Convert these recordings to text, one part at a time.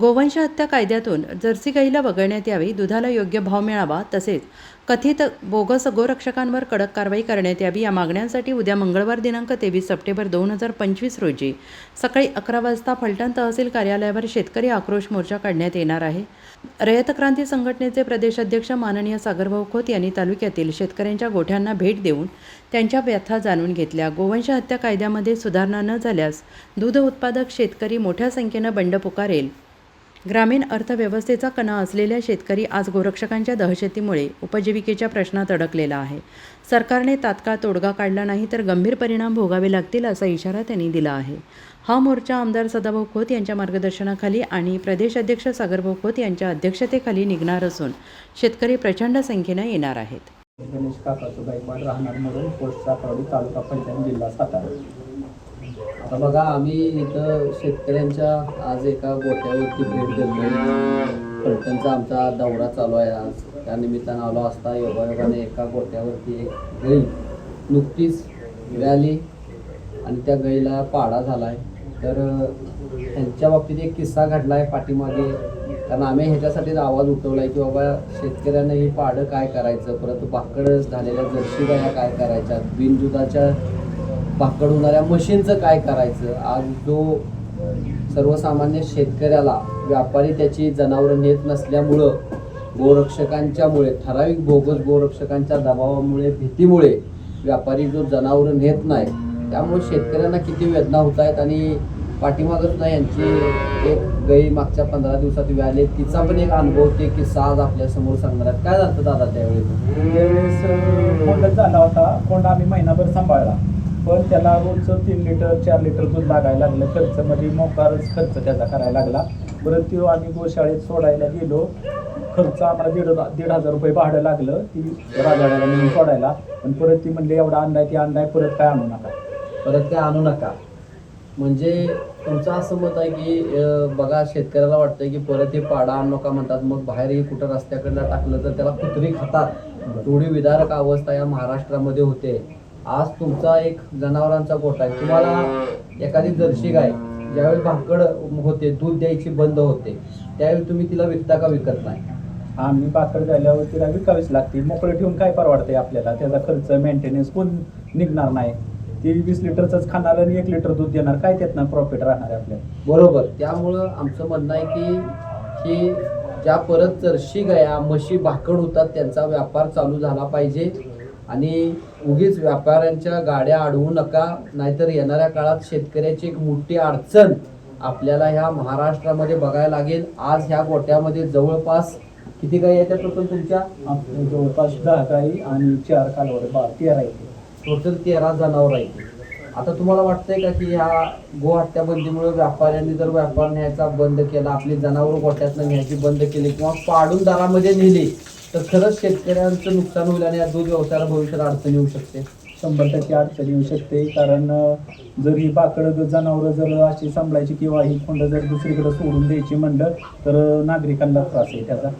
गोवंश हत्या कायद्यातून जर्सी गाईला वगळण्यात यावी दुधाला योग्य भाव मिळावा तसेच कथित बोगस गोरक्षकांवर कडक कारवाई करण्यात यावी या मागण्यांसाठी उद्या मंगळवार दिनांक तेवीस सप्टेंबर दोन हजार पंचवीस रोजी सकाळी अकरा वाजता फलटण तहसील कार्यालयावर शेतकरी आक्रोश मोर्चा काढण्यात येणार आहे. रयत क्रांती संघटनेचे प्रदेशाध्यक्ष माननीय सागरभाऊ खोत यांनी तालुक्यातील शेतकऱ्यांच्या गोठ्यांना भेट देऊन त्यांच्या व्यथा जाणून घेतल्या. गोवंश हत्या कायद्यामध्ये सुधारणा न झाल्यास दूध उत्पादक शेतकरी मोठ्या संख्येनं बंड पुकारेल. ग्रामीण अर्थव्यवस्थेचा कणा असलेल्या शेतकरी आज गोरक्षकांच्या दहशतीमुळे उपजीविकेच्या प्रश्नात अडकलेला आहे. सरकारने तात्काळ तोडगा काढला नाही तर गंभीर परिणाम भोगावे लागतील असा इशारा त्यांनी दिला आहे. हा मोर्चा आमदार सदाभाऊ खोत यांच्या मार्गदर्शनाखाली आणि प्रदेश अध्यक्ष सागरभाऊ खोत यांच्या अध्यक्षतेखाली निघणार असून शेतकरी प्रचंड संख्येनं येणार आहेत. गणेश काका राहणार म्हणून पोस्ट तालुका पंचायत जिल्हा सातारा. आता बघा आम्ही इथं शेतकऱ्यांच्या आज एका गोठ्यावरती भेट देतोय. फलटणचा आमचा दौरा चालू आहे आज. त्या निमित्तानं आलो असता योगायोगाने एका गोठ्यावरती एक गाई नुकतीच मिळाली आणि त्या गाईला पाडा झाला आहे तर त्यांच्या बाबतीत एक किस्सा घडला आहे पाठीमागे. कारण आम्ही ह्याच्यासाठीच आवाज उठवला आहे की बाबा शेतकऱ्यांना ही पाडं काय करायचं? परत बाकड झालेल्या जर्सी गाया काय करायच्या बिनजुदाच्या भाकड होणाऱ्या मशीनचं काय करायचं? आज जो सर्वसामान्य शेतकऱ्याला व्यापारी त्याची जनावरं नेत नसल्यामुळं गोरक्षकांच्यामुळे ठराविक बोगस गोरक्षकांच्या दबावामुळे भीतीमुळे व्यापारी जो जनावरं नेत नाही त्यामुळे शेतकऱ्यांना किती वेदना होत आहेत आणि पाठीमागं सुद्धा यांची एक गई मागच्या पंधरा दिवसात व्याले. तिचा पण एक अनुभव ते किस्सा आज आपल्यासमोर सांगणार आहेत. काय झालं दादा त्यावेळेस कोंडच झाला होता कोंडा आम्ही महिनाभर सांभाळला. पण त्याला रोजचं तीन लिटर चार लिटर दूध लागायला लागलं. खर्च म्हणजे मोकारच खर्च त्याचा करायला लागला. परत तो आम्ही गोशाळेत सोडायला गेलो. खर्च आम्हाला दीड दीड हजार रुपये भाडं लागलं ती राजाड्याला नेऊन सोडायला. पण परत ती म्हणले एवढा आणलाय ती आणलाय परत काय आणू नका. परत ते आणू नका. म्हणजे तुमचं असं मत आहे की अं, बघा शेतकऱ्याला वाटतंय की परत हे पाडा आणू नका म्हणतात. मग बाहेरही कुठं रस्त्याकडला टाकलं तर त्याला कुत्री खातात. थोडी विदारक अवस्था या महाराष्ट्रामध्ये होते. आज तुमचा एक जनावरांचा गोठा आहे. तुम्हाला एखादी जर्शी गाय ज्यावेळी भाकड होते दूध द्यायची बंद होते त्यावेळी तुम्ही तिला विकता का विकत नाही? आम्ही पाकड झाल्यावर तिला विकावीच लागते. मोकळे ठेवून काय परवडते आपल्याला? त्याचा खर्च मेंटेनन्स कोण निघणार नाही. ती वीस लिटरचंच खाणार आणि एक लिटर दूध देणार. काय त्यातनं प्रॉफिट राहणार आहे आपल्याला? बरोबर. त्यामुळं आमचं म्हणणं आहे की की ज्या परत जर्शी गया म्हशी भाकड होतात त्यांचा व्यापार चालू झाला पाहिजे. आणि उगीच व्यापाऱ्यांच्या गाड्या अडवू नका नाहीतर येणाऱ्या काळात शेतकऱ्याची एक मोठी अडचण आपल्याला ह्या महाराष्ट्रामध्ये बघायला लागेल. आज ह्या गोट्यामध्ये जवळपास किती गाई येतात टोटल तुमच्या? आपल्या जवळपास दहा गाई आणि चार कालवड बा तेरा येते टोटल तेरा जनावर आहेत. आता तुम्हाला वाटतंय का की ह्या गो हत्या बंदीमुळे व्यापाऱ्यांनी जर व्यापार न्यायचा बंद केला आपली जनावर गोट्यातनं न्यायची बंद केली किंवा पाडून दारामध्ये नेली तर खरंच शेतकऱ्यांचं नुकसान होईल आणि या दूध व्यवसायाला भविष्यात अडचण येऊ शकते. शंभर टक्के अडचण येऊ शकते. कारण जर ही बाकड जनावरं जर अशी सांभाळायची किंवा ही खोंड जर दुसरीकडे सोडून द्यायची म्हणलं तर नागरिकांना त्रास आहे त्याचा.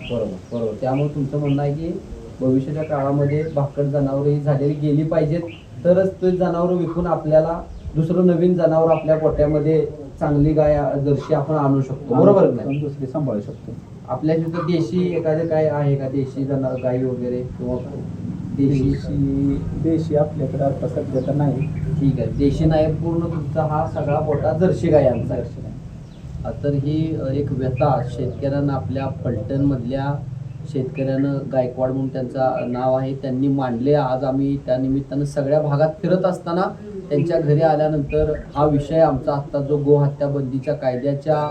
बरोबर बरोबर. त्यामुळे तुमचं म्हणणं आहे की भविष्याच्या काळामध्ये भाकड जनावरं ही झालेली गेली पाहिजेत तरच ते जनावरं विकून आपल्याला दुसरं नवीन जनावर आपल्या गोट्यामध्ये चांगली गाय जर्शी आपण आणू शकतो. बरोबर नाही? दुसरी सांभाळू शकतो. आपल्या तिथं देशी एखादं काय आहे का? देशी जनावर गाई वगैरे किंवा देशी? देशी आपल्याकडे आता सध्या तर नाही. ठीक आहे. देशी नाही पूर्ण तुमचा हा सगळा मोठा जर्शी गायांचा आहे. तर ही एक व्यथा शेतकऱ्यांना आपल्या फलटणमधल्या शेतकऱ्यानं गायकवाड म्हणून त्यांचं नाव आहे. त्यांनी मांडले. आज आम्ही त्या निमित्तानं सगळ्या भागात फिरत असताना त्यांच्या घरी आल्यानंतर हा विषय आमचा आत्ता जो गोहत्या बंदीच्या कायद्याच्या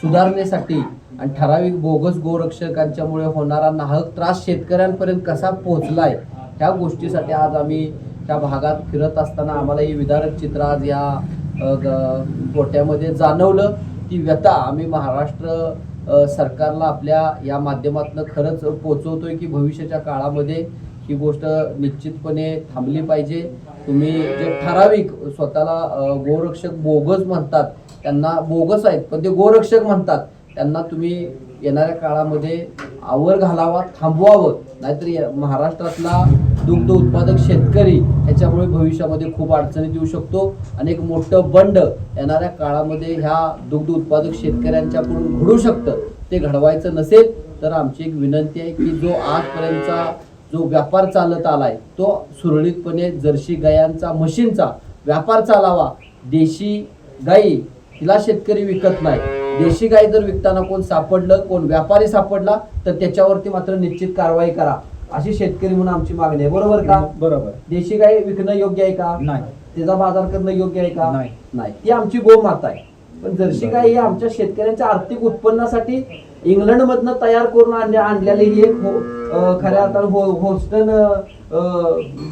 सुधारणेसाठी आणि ठराविक बोगस गोरक्षकांच्यामुळे होणारा नाहक त्रास शेतकऱ्यांपर्यंत कसा पोहोचलाय ह्या गोष्टीसाठी आज आम्ही त्या भागात फिरत असताना आम्हाला ही विदारक चित्र आज या ग- गोट्यामध्ये जाणवलं. ती व्यथा आम्ही महाराष्ट्र सरकारला आपल्या या माध्यमातून खरंच पोचवतोय की भविष्याच्या काळामध्ये ही गोष्ट निश्चितपणे थांबली पाहिजे. तुम्ही जे ठराविक स्वतःला गोरक्षक बोगस म्हणतात त्यांना बोगस आहेत पण ते गोरक्षक म्हणतात. त्यांना तुम्ही येणाऱ्या काळामध्ये आवर घालावा थांबवावं. नाहीतर महाराष्ट्रातला दुग्ध उत्पादक शेतकरी याच्यामुळे भविष्यामध्ये खूप अडचणीत येऊ शकतो. आणि एक मोठं बंड येणाऱ्या काळामध्ये ह्या दुग्ध उत्पादक शेतकऱ्यांच्याकडून घडू शकतं. ते घडवायचं नसेल तर आमची एक विनंती आहे की जो आजपर्यंतचा जो व्यापार चालत आलाय तो सुरळीतपणे जर्सी गायांचा म्हशींचा व्यापार चालावा. देशी गाई तिला शेतकरी विकत नाही देशी गाई जर विकताना कोण सापडलं कोण व्यापारी सापडला तर त्याच्यावरती मात्र निश्चित कारवाई करा. अशी शेतकरी म्हणून आमची मागणी आहे. बरोबर का? बरोबर. देशी गाई विकणं योग्य आहे का? नाही. त्याचा बाजार करणं योग्य आहे का? नाही. नाही. ती आमची गोमाता आहे. पण जर्सी गाई ही आमच्या शेतकऱ्यांच्या आर्थिक उत्पन्नासाठी इंग्लंड मधनं तयार करून आणलेली ही एक हो- खऱ्या अर्थानं हो होस्टन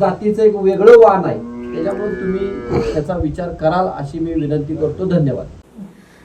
जातीचं एक वेगळं वाण आहे. त्याच्यामुळे तुम्ही त्याचा विचार कराल अशी मी विनंती करतो. धन्यवाद.